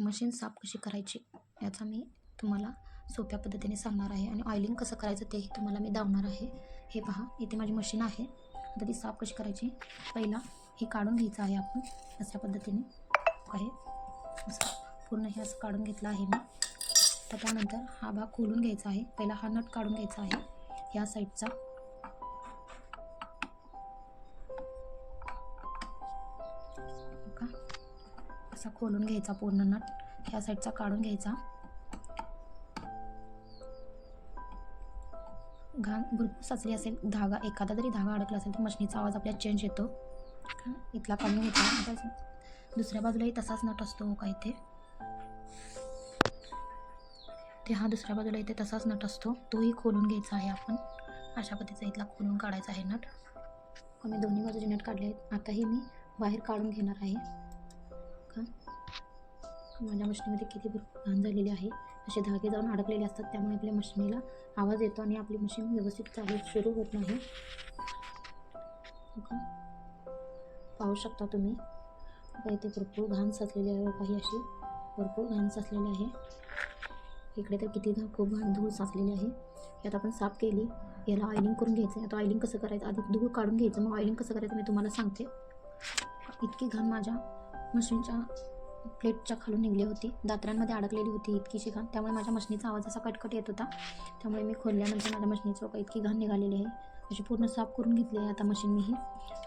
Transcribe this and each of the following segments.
Machine साफ कशी करायची याचा मी तुम्हाला सोप्या पद्धतीने सांगणार आहे. आणि ऑइलिंग कसं करायचं तेही तुम्हाला मी दावणार आहे. हे पहा इथे माझी मशीन आहे. आता ती साफ कशी करायची पहिला हे काढून घ्यायचं आहे आपण. अशा पद्धतीने. आहे असं पूर्ण हे असं काढून घेतलं आहे मी. तर त्यानंतर हा भाग खोलून घ्यायचा आहे. पहिला हा नट काढून घ्यायचा आहे. या साईडचा असा खोलून घ्यायचा पूर्ण नट. ह्या साईडचा काढून घ्यायचा. घाण भरपूर साचली असेल धागा एखादा जरी धागा अडकला असेल तर मशनीचा आवाज आपल्याला चेंज येतो. इथला काढून घ्यायचा दुसऱ्या बाजूलाही तसाच नट असतो हो का इथे? ते हा दुसऱ्या बाजूला इथे तसाच नट असतो. तोही खोलून घ्यायचा आहे आपण. अशा पद्धतीचा इथला खोलून काढायचा आहे नट. मी दोन्ही बाजूचे नट काढले आहेत. आताही मी बाहेर काढून घेणार आहे. का? माझ्या मशिनीमध्ये किती भरपूर घाण झालेली आहे. असे धागे जाऊन अडकलेले असतात त्यामुळे आपल्या मशिनीला आवाज येतो आणि आपली मशीन व्यवस्थित चालू सुरू होत नाही. हो का? पाहू शकता तुम्ही. इथे भरपूर घाण साचलेली आहे काही अशी. भरपूर घाण साचलेली आहे. इकडे तर किती घाण खूप घाण धूळ साचलेली आहे. यात आपण साफ केली. याला ऑइलिंग करून घ्यायचं आहे. आता ऑइलिंग कसं करायचं? आधी धूळ काढून घ्यायचं. मग ऑइलिंग कसं करायचं मी तुम्हाला सांगते. इतकी घाण माझ्या मशीनच्या प्लेटच्या खालून निघली होती. दात्रांमध्ये अडकलेली होती इतकीशी घाण त्यामुळे माझ्या मशनीचा आवाज असा कटकट येत होता. त्यामुळे मी खोलल्यानंतर माझ्या मशनीचं इतकी घाण निघालेली आहे. अशी पूर्ण साफ करून घेतली आहे आता मशीन मीही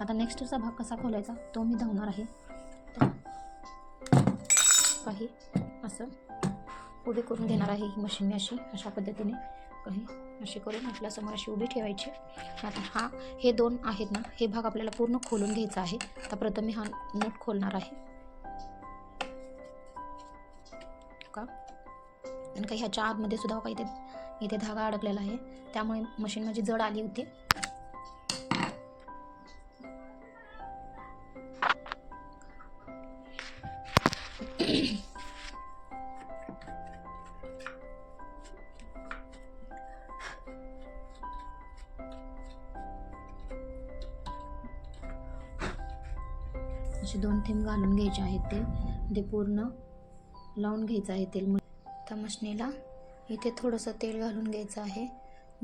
आता नेक्स्टचा भाग कसा खोलायचा तो मी धावणार आहे. तर काही असं उभी करून घेणार आहे ही मशीन मी अशी अशा पद्धतीने काही अशी करून आपल्यासमोर अशी उभी ठेवायची. आता हा हे दोन आहेत ना हे भाग आपल्याला पूर्ण खोलून घ्यायचा आहे. आता प्रथम मी हा नट खोलणार आहे. आणि काही ह्याच्या आतमध्ये सुद्धा काही इथे इथे धागा अडकलेला आहे. त्यामुळे मशीन माझी जड आली होती. असे दोन थेंब घालून घ्यायचे आहेत ते. ते पूर्ण लावून घ्यायचं आहे तेल त्या मशनीला इथे थोडंसं तेल घालून घ्यायचं आहे.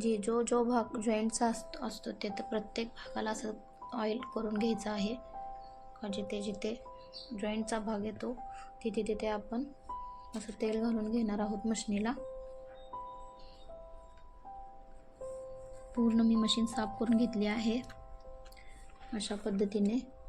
जे जो जो भाग जॉईंटचा असतो असतो ते तर प्रत्येक भागाला असं ऑइल करून घ्यायचं आहे. का जिथे जिथे जॉईंटचा भाग येतो तिथे तिथे आपण असं तेल घालून घेणार आहोत मशनीला. पूर्ण मी मशीन साफ करून घेतली आहे. अशा पद्धतीने